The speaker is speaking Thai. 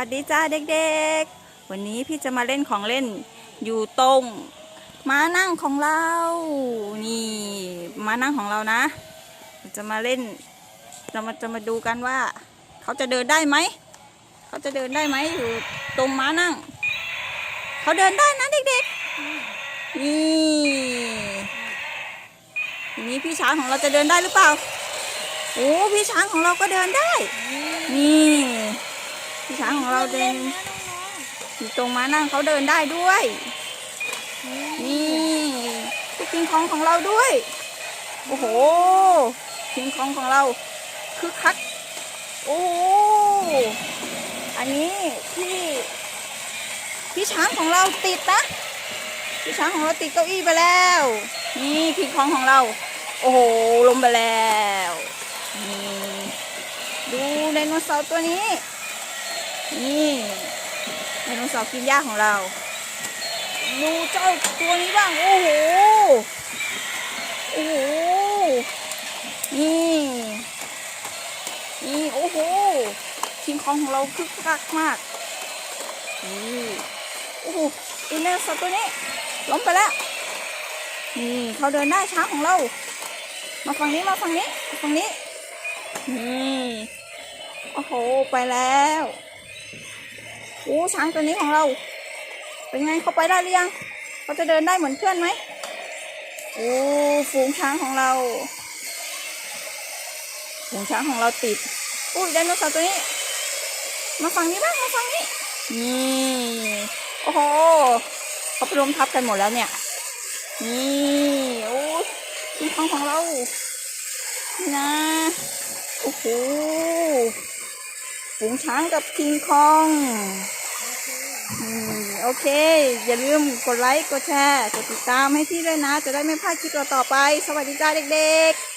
วัสดีจ้าเด็กๆ วันนี้พี่จะมาเล่นของเล่นอยู่ตรงม้านั่งของเรา นี่ม้านั่งของเรานะ จะมาเล่นเรามาจะมาดูกันว่า เขาจะเดินได้ไหม เขาจะเดินได้ไหมอยู่ตรงม้านั่ง เขาเดินได้นะเด็กๆ นี่ทีนี้พี่ช้างของเราจะเดินได้หรือเปล่า โอ้พี่ช้างของเราก็เดินได้ นี่ พี่ช้างของเราเดินอยู่ตรงม้านั่งเขาเดินได้ด้วย นี่พี่คิงคองของเราด้วย โอ้โหคิงคองของเราคึกคัก โอ้อันนี้พี่พี่ช้างของเราติดนะพี่ช้างของเราติดเก้าอี้ไปแล้ว นี่คิงคองของเรา โอ้โหลงไปแล้วนี่ดูไดโนเสาร์ตัวนี้ นี่ไดโนเสาร์กินหญ้าของเรา ดูเจ้าตัวนี้บ้าง โอ้โห โอ้โห นี่ นี่ โอ้โหคิงคองของเราคึกคักมาก นี่ โอ้โหอีไดโนเสาร์ตัวนี้ล้มไปแล้ว นี่เขาเดินได้ช้างของเรา มาฝั่งนี้มาฝั่งนี้ฝั่งนี้ นี่ โอ้โห ไปแล้ว โอ้ช้างตัวนี้ของเรา เป็นไงเขาไปได้หรือยังเขาจะเดินได้เหมือนเพื่อนไหมโอ้ฝูงช้างของเราฝูงช้างของเราติดอุ้ยไดโนเสาร์ตัวนี้ มาฝั่งนี้บ้างมาฝั่งนี้นี่โอ้โหเขาไปรวมทับกันหมดแล้วเนี่ยนี่โอ้คิงคองของเรานี่นะโอ้โหฝูงช้างกับคิงคอง โอเค อย่าลืมกดไลค์ กดแชร์ กดติดตามให้พี่ด้วยนะ จะได้ไม่พลาดคลิปต่อๆไป สวัสดีจ้าเด็กๆ